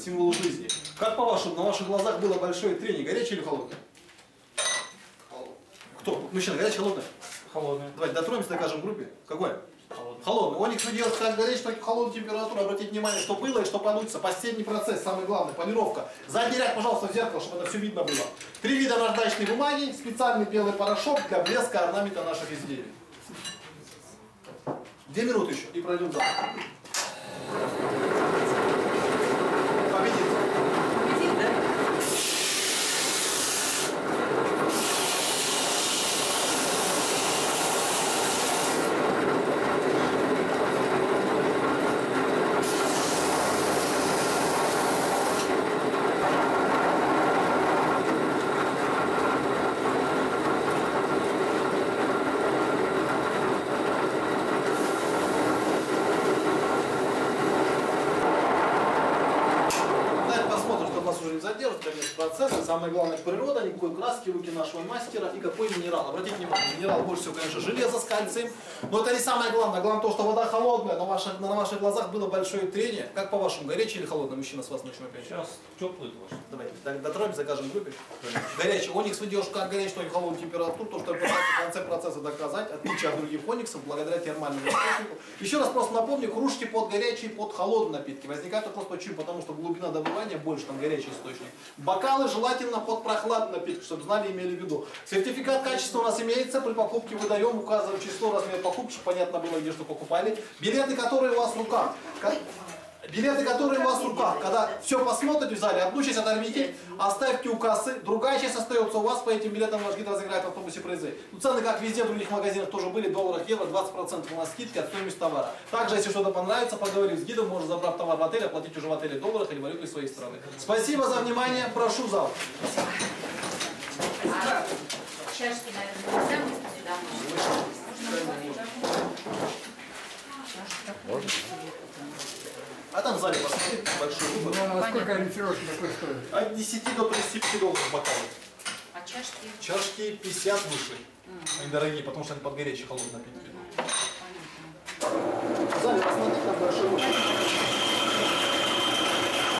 не задерживать, символ жизни. Как по-вашему, на ваших глазах было большое трение, горячее или холодное? Кто? Мужчина, горячее, холодное? Холодное. Давайте дотронемся, докажем группе. Какое? Холодное. Холодный. Он их делать как горячий, так и холодную температуру. Обратите внимание, что было и что получится. Последний процесс, самый главный, полировка. Задний ряд, пожалуйста, в зеркало, чтобы это все видно было. Три вида наждачной бумаги, специальный белый порошок для блеска орнамента наших изделий. Две минуты еще и пройдем завтра. Не задерживать, конец процесса. Самое главное, природа, никакой краски, руки нашего мастера и какой минерал. Обратите внимание, минерал больше всего, конечно, железо с кальцием. Но это не самое главное. Главное то, что вода холодная, на ваших, на ваших глазах было большое трение. Как по-вашему, горячий или холодный мужчина с вас начнем опять? Сейчас теплый тоже. Давайте, так, дотронемся, закажем группе. Горячий. Оникс выдержит как горячий, так и холодную температуру, то, что я конце процесса доказать, отличие от других ониксов, благодаря термальному источнику. Еще раз просто напомню, кружки под горячие, под холодные напитки. Возникает вопрос, почему? Потому что глубина добывания больше, там горячий источник. Бокалы желательно под прохладный напиток, чтобы знали имели в виду. Сертификат качества у нас имеется, при покупке выдаем, указываем число, размер покупки, чтобы понятно было, где что покупали. Билеты, которые у вас в руках. Ка- Билеты, которые у вас в руках, когда все посмотрите в зале, одну часть оторвите, оставьте у кассы, другая часть остается у вас, по этим билетам ваш гид разыграет в автобусе призы. Ну, цены, как везде в других магазинах, тоже были, долларах, евро, 20% у нас скидки от стоимости товара. Также, если что-то понравится, поговорив с гидом, можно забрав товар в отеле, оплатить уже в отеле долларах или валютой своей страны. Спасибо за внимание, прошу зал. А чашки, наверное, А там в зале посмотрите, большой выбор. Ну, а сколько ориентировочно такой стоит? От 10 до 35 долларов бокалы. А чашки? Чашки 50 выше. Они дорогие, потому что они под горячий холодный напитки.